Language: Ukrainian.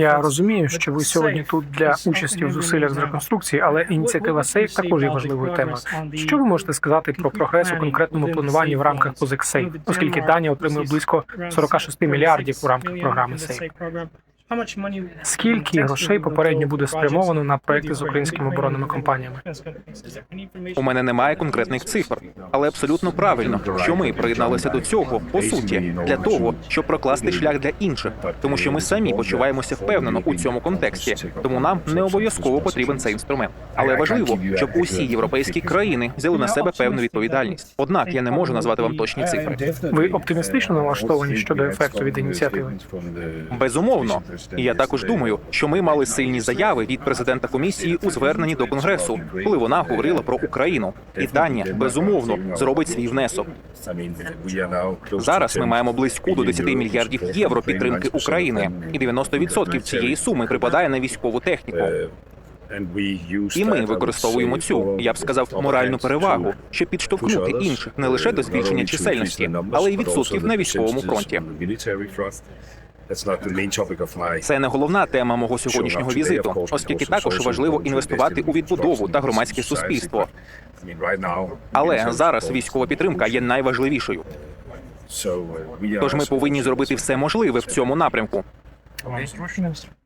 Я розумію, що ви сьогодні тут для участі в зусиллях з реконструкції, але ініціатива СЕЙФ також є важливою темою. Що ви можете сказати про прогрес у конкретному плануванні в рамках позик СЕЙФ, оскільки Данія отримує близько 46 мільярдів у рамках програми СЕЙФ? Скільки грошей попередньо буде спрямовано на проекти з українськими оборонними компаніями? У мене немає конкретних цифр, але абсолютно правильно, що ми приєдналися до цього по суті для того, щоб прокласти шлях для інших, тому що ми самі почуваємося впевнено у цьому контексті. Тому нам не обов'язково потрібен цей інструмент. Але важливо, щоб усі європейські країни взяли на себе певну відповідальність. Однак я не можу назвати вам точні цифри. Ви оптимістично налаштовані щодо ефекту від ініціативи? Безумовно, і я також думаю, що ми мали сильні заяви від президента комісії у зверненні до конгресу, коли вона говорила про Україну. І Данія безумовно зробить свій внесок. Зараз ми маємо близьку до 10 мільярдів євро підтримки України, і 90% цієї суми припадає на військову техніку. І ми використовуємо цю, я б сказав, моральну перевагу, щоб підштовхнути інших не лише до збільшення чисельності, але й відсотків на військовому фронті. Це не головна тема мого сьогоднішнього візиту, оскільки також важливо інвестувати у відбудову та громадське суспільство. Але зараз військова підтримка є найважливішою. Тож ми повинні зробити все можливе в цьому напрямку.